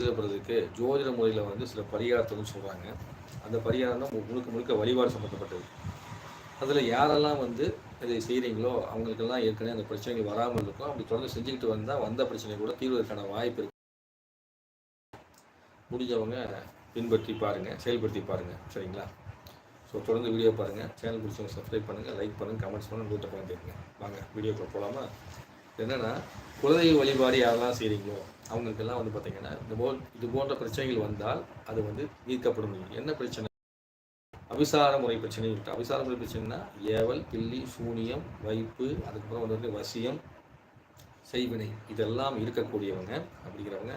எழுதப்படுறதுக்கு ஜோதிட முறையில் வந்து சில பரிகாரத்தை சொல்கிறாங்க அந்த பரிகாரம் தான் முழுக்க முழுக்க வழிபாடு சம்மந்தப்பட்டது அதில் யாரெல்லாம் வந்து இதை செய்கிறீங்களோ அவங்களுக்கெல்லாம் ஏற்கனவே அந்த பிரச்சனைகள் வராமல் இருக்கும். அப்படி தொடர்ந்து செஞ்சுக்கிட்டு வந்தால் வந்த பிரச்சனை கூட தீர்வதற்கான வாய்ப்பு இருக்கு. முடிஞ்சவங்க பின்பற்றி பாருங்கள் செயல்படுத்தி பாருங்கள் சரிங்களா? ஸோ தொடர்ந்து வீடியோ பாருங்கள் சேனல் பிடிச்சவங்க சப்ஸ்கிரைப் பண்ணுங்கள் லைக் பண்ணுங்கள் கமெண்ட்ஸ் பண்ணுங்கள் வீட்டை பண்ணிட்டுருங்க வாங்க வீடியோக்குள்ளே போகலாமா என்னென்னா குலதெய்வ வழிபாடு யாரெல்லாம் செய்கிறீங்களோ அவங்களுக்கெல்லாம் வந்து பார்த்தீங்கன்னா இந்த போல் இது போன்ற பிரச்சனைகள் வந்தால் அது வந்து தீர்க்கப்படும். என்ன பிரச்சனை? அபிசார முறை பிரச்சனை அபிசார முறை பிரச்சனைனா ஏவல் பில்லி சூனியம் வைப்பு அதுக்கப்புறம் வந்து வந்து வசியம் செய்வினை இதெல்லாம் இருக்கக்கூடியவங்க அப்படிங்கிறவங்க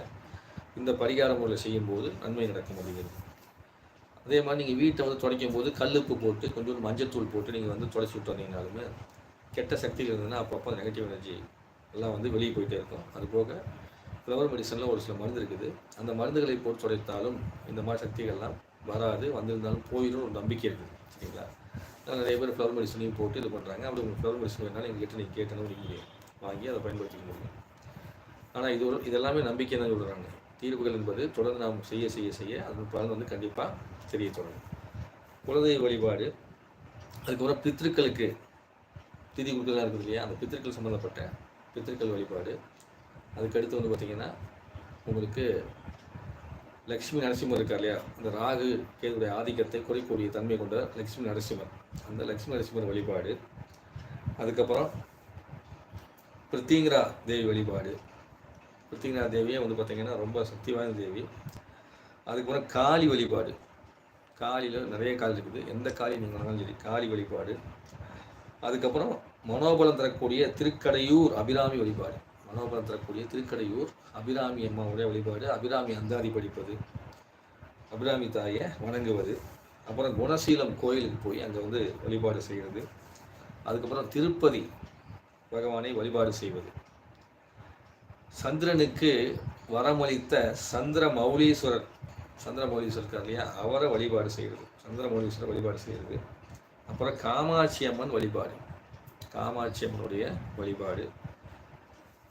இந்த பரிகார முறையில் செய்யும்போது நன்மை நடக்கும் அப்படிங்கிறது. அதே மாதிரி நீங்கள் வீட்டை வந்து துடைக்கும் போது கல்லுப்பு போட்டு கொஞ்சோண்டு மஞ்சத்தூள் போட்டு நீங்கள் வந்து துடைச்சி விட்டு வந்தீங்கனாலுமே கெட்ட சக்திகள் இருந்ததுன்னா அப்பப்போ நெகட்டிவ் எனர்ஜி எல்லாம் வந்து வெளியே போயிட்டே இருக்கும். அது போக ஃப்ளவர் மெடிசனில் ஒரு சில மருந்து இருக்குது. அந்த மருந்துகளை போட்டு துடைத்தாலும் இந்த மாதிரி சக்திகள்லாம் வராது. வந்திருந்தாலும் போயிடும் ஒரு நம்பிக்கை இருக்குது. சரிங்களா? நான் நிறைய பேர் ஃப்ளவர் மெடிசனையும் போட்டு இது பண்ணுறாங்க அப்படி உங்களுக்கு ஃப்ளவர் மெடிசன் வேணாலும் எங்ககிட்ட நீங்கள் கேட்டணும் நீங்கள் வாங்கி அதை பயன்படுத்திக்க முடியும். ஆனால் இது ஒரு இதெல்லாமே நம்பிக்கை தான் சொல்கிறாங்க தீர்வுகள் என்பது தொடர்ந்து நாம் செய்ய செய்ய செய்ய அதன் பலன் வந்து கண்டிப்பாக தெரிய தொடங்கும். குலதெய்வ வழிபாடு அதுக்கப்புறம் பித்ருக்களுக்கு திதி கொடுக்கலாம் இருக்குது இல்லையா? அந்த பித்திருக்கள் சம்மந்தப்பட்ட பித்திருக்கள் வழிபாடு. அதுக்கடுத்து வந்து பார்த்திங்கன்னா உங்களுக்கு லக்ஷ்மி நரசிம்மர் இருக்கார் இல்லையா? அந்த ராகு கேதுடைய ஆதிக்கத்தை குறைக்கூடிய தன்மை கொண்ட லக்ஷ்மி நரசிம்மர். அந்த லக்ஷ்மி நரசிம்மர் வழிபாடு. அதுக்கப்புறம் பிருத்திங்கரா தேவி வழிபாடு. பிரித்திங்கரா தேவியை வந்து பார்த்திங்கன்னா ரொம்ப சக்தி வாய்ந்த தேவி. அதுக்கப்புறம் காளி வழிபாடு. காளியில் நிறைய காளி இருக்குது. எந்த காளி நீங்கள் வேணாலும் சரி காளி வழிபாடு. அதுக்கப்புறம் மனோபலம் தரக்கூடிய திருக்கடையூர் அபிராமி வழிபாடு. மனோபலம் தரக்கூடிய திருக்கடையூர் அபிராமி அம்மாவுடைய வழிபாடு. அபிராமி அந்தாதி படிப்பது. அபிராமி தாயை வணங்குவது. அப்புறம் குணசீலம் கோயிலுக்கு போய் அங்கே வந்து வழிபாடு செய்கிறது. அதுக்கப்புறம் திருப்பதி பகவானை வழிபாடு செய்வது. சந்திரனுக்கு வரமளித்த சந்திர மௌலீஸ்வரர். சந்திர மௌலீஸ்வரர் இருக்கார் இல்லையா? அவரை வழிபாடு செய்கிறது. சந்திர மௌலீஸ்வரர் வழிபாடு செய்கிறது. அப்புறம் காமாட்சி அம்மன் வழிபாடு. காமாட்சி அம்மனுடைய வழிபாடு.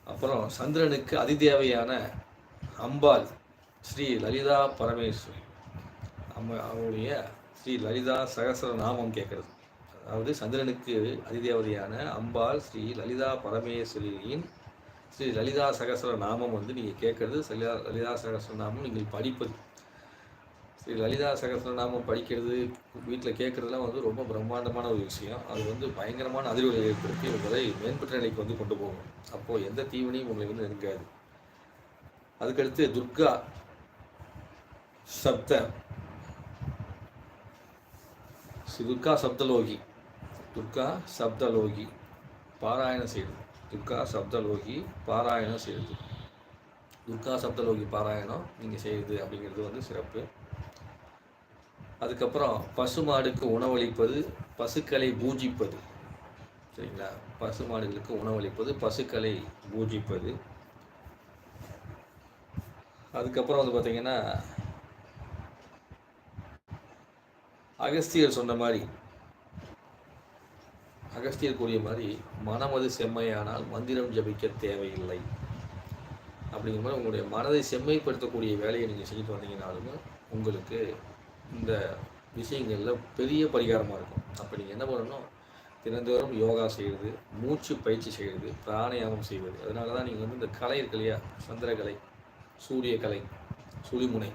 அப்புறம் சந்திரனுக்கு அதிதேவையான அம்பாள் ஸ்ரீ லலிதா பரமேஸ்வரி. அம்ம அவருடைய ஸ்ரீ லலிதா சகசர நாமம் கேட்கறது. அதாவது சந்திரனுக்கு அதிதேவதையான அம்பாள் ஸ்ரீ லலிதா பரமேஸ்வரியின் ஸ்ரீ லலிதா சகசர நாமம் வந்து நீங்கள் கேட்கறது. லலிதா லலிதா சகசர நாமம் நீங்கள் படிப்பது. ஸ்ரீ லலிதா சகசரநாமம் படிக்கிறது வீட்டில் கேட்குறதுலாம் வந்து ரொம்ப பிரம்மாண்டமான ஒரு விஷயம். அது வந்து பயங்கரமான அதிர்வுகளை ஏற்படுத்தி உங்களை மேம்பட்ட நிலைக்கு வந்து கொண்டு போகும். அப்போது எந்த தீவனையும் உங்களை வந்து நெருங்காது. அதுக்கடுத்து துர்கா சப்த. ஸ்ரீ துர்கா சப்தலோகி. துர்கா சப்தலோகி. பாராயணம் செய்யுது துர்கா சப்தலோகி பாராயணம் செய்யுது துர்கா சப்தலோகி பாராயணம் நீங்கள் செய்யுது அப்படிங்கிறது வந்து சிறப்பு. அதுக்கப்புறம் பசு மாடுக்கு உணவளிப்பது பசுக்களை பூஜிப்பது. சரிங்களா? பசு மாடுகளுக்கு உணவளிப்பது பசுக்களை பூஜிப்பது. அதுக்கப்புறம் வந்து பார்த்திங்கன்னா அகஸ்தியர் சொன்ன மாதிரி அகஸ்தியர் கூறிய மாதிரி மனமது செம்மையானால் மந்திரம் ஜபிக்க தேவையில்லை. அப்படிங்கிற மாதிரி உங்களுடைய மனதை செம்மைப்படுத்தக்கூடிய வேலையை நீங்கள் செஞ்சுட்டு வந்தீங்கனாலுமே உங்களுக்கு இந்த விஷயங்களில் பெரிய பரிகாரமாக இருக்கும். அப்போ நீங்கள் என்ன பண்ணணும் தினந்தோறும் யோகா செய்கிறது மூச்சு பயிற்சி செய்கிறது பிராணயாமம் செய்வது. அதனால தான் நீங்கள் வந்து இந்த கலை இருக்கு இல்லையா? சந்திரகலை சூரிய கலை சுழிமுனை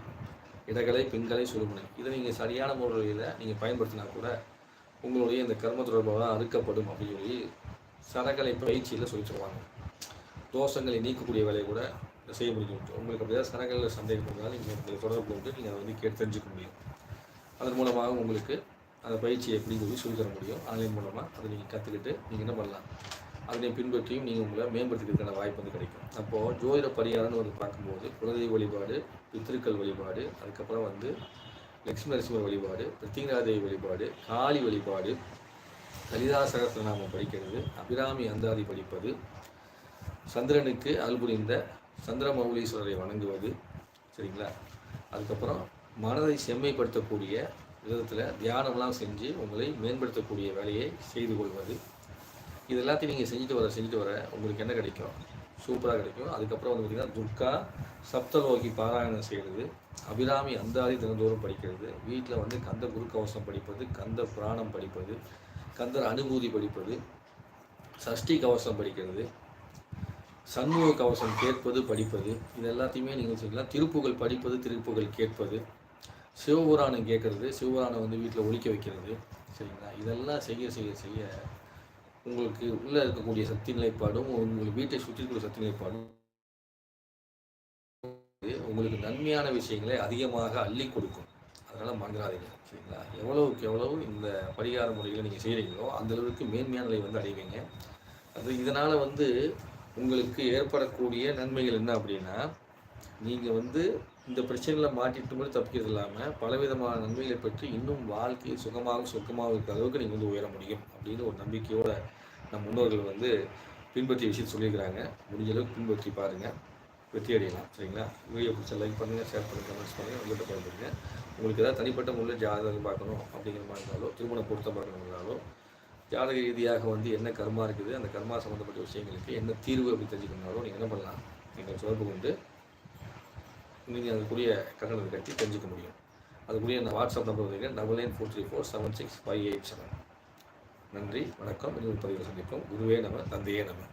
இடகலை பெண்கலை சுழிமுனை. இதை நீங்கள் சரியான முறையில் நீங்கள் பயன்படுத்தினா கூட உங்களுடைய இந்த கர்ம தொடர்பாக அறுக்கப்படும் அப்படின்னு சொல்லி சரகலை பயிற்சியில் சொல்லி சொல்லுவாங்க தோஷங்களை நீக்கக்கூடிய வேலையை கூட செய்ய முடியும். உங்களுக்கு அப்படியே சரகலில் சந்தேகம் இருந்தாலும் நீங்கள் தொடர்பு கொண்டு நீங்கள் அதை வந்து கேட்டு தெரிஞ்சுக்க முடியும். அதன் மூலமாக உங்களுக்கு அந்த பயிற்சியை எப்படி சொல்லி சொல்லித்தர தர முடியும் ஆன்லைன் மூலமாக அதை நீங்கள் கற்றுக்கிட்டு நீங்கள் என்ன பண்ணலாம் அதனை பின்பற்றியும் நீங்கள் உங்களை மேம்படுத்திக்கிறதுக்கான வாய்ப்பு வந்து கிடைக்கும். அப்போது ஜோதிட பரிகாரம்னு வந்து பார்க்கும்போது குலதெய்வ வழிபாடு பித்திருக்கள் வழிபாடு அதுக்கப்புறம் வந்து லக்ஷ்மி நரசிம்மர் வழிபாடு பிரத்திங்கராதேவி வழிபாடு காளி வழிபாடு லலிதா சகசிரநாமம் படிக்கிறது அபிராமி அந்தாதி படிப்பது சந்திரனுக்கு அல்புரிந்த சந்திர மௌலீஸ்வரரை வணங்குவது சரிங்களா? அதுக்கப்புறம் மனதை செம்மைப்படுத்தக்கூடிய விதத்தில் தியானம்லாம் செஞ்சு உங்களை மேம்படுத்தக்கூடிய வேலையை செய்து கொள்வது. இது எல்லாத்தையும் நீங்கள் செஞ்சுட்டு வர செஞ்சுட்டு வர உங்களுக்கு என்ன கிடைக்கும்? சூப்பராக கிடைக்கும். அதுக்கப்புறம் வந்து பார்த்திங்கன்னா துர்கா சப்தலோகி பாராயணம் செய்கிறது அபிராமி அந்தாதி தினந்தோறும் படிக்கிறது வீட்டில் வந்து கந்த குருக்கவசம் படிப்பது கந்த புராணம் படிப்பது கந்தர் அனுபூதி படிப்பது சஷ்டி கவசம் படிக்கிறது சண்முக கவசம் கேட்பது படிப்பது இது எல்லாத்தையுமே நீங்கள் செய்யலாம் திருப்புகள் படிப்பது திருப்புகள் கேட்பது சிவபுராணம் கேட்குறது சிவபுராணம் வந்து வீட்டில் ஒழிக்க வைக்கிறது சரிங்களா? இதெல்லாம் செய்ய செய்ய செய்ய உங்களுக்கு உள்ளே இருக்கக்கூடிய சக்தி நிலைப்பாடும் உங்கள் வீட்டை சுற்றி இருக்கிற சக்தி நிலைப்பாடும் உங்களுக்கு நன்மையான விஷயங்களை அதிகமாக அள்ளி கொடுக்கும். அதனால் மறந்துடாதீங்க சரிங்களா? எவ்வளவுக்கு எவ்வளவு இந்த பரிகார முறைகளை நீங்கள் செய்கிறீங்களோ அந்த அளவுக்கு மேன்மையான நிலை வந்து அடைவீங்க. அது இதனால் வந்து உங்களுக்கு ஏற்படக்கூடிய நன்மைகள் என்ன அப்படின்னா நீங்கள் வந்து இந்த பிரச்சனைகளை மாட்டிட்டு மட்டும் தப்பிக்கிறது இல்லாமல் பலவிதமான நன்மைகளை பற்றி இன்னும் வாழ்க்கையை சுகமாக சுகமாக இருக்கிற அளவுக்கு நீங்கள் வந்து உயர முடியும் அப்படின்னு ஒரு நம்பிக்கையோட நம் முன்னோர்கள் வந்து பின்பற்றிய விஷயத்தை சொல்லியிருக்கிறாங்க. முடிஞ்ச அளவுக்கு பின்பற்றி பாருங்கள் வெற்றி அடையலாம். சரிங்களா? வீடியோ பிடிச்ச லைக் பண்ணுங்கள் ஷேர் பண்ணுங்கள் கமெண்ட்ஸ் பண்ணுங்கள் உங்கள்கிட்ட பயன்படுங்க உங்களுக்கு ஏதாவது தனிப்பட்ட முறையில் ஜாதகம் பார்க்கணும் அப்படிங்கிற மாதிரி இருந்தாலோ திருமண பொருத்தம் பார்க்கணும்னாலோ ஜாதக ரீதியாக வந்து என்ன கர்மா இருக்குது அந்த கர்மா சம்மந்தப்பட்ட விஷயங்களுக்கு என்ன தீர்வு அப்படின்னு தெரிஞ்சுக்கணும்னாலும் நீங்கள் என்ன பண்ணலாம்? நீங்கள் தொடர்பு கொண்டு நீங்கள் அதுக்குரிய கட்டணத்தை கட்டி தெரிஞ்சுக்க முடியும். அதுக்குரிய நான் வாட்ஸ்அப் நம்பர் வந்து double nine four three four seven six five eight seven நன்றி வணக்கம். இன்னொரு பதிவில் சந்திப்போம். குருவே நம்ம தந்தையே நம்ம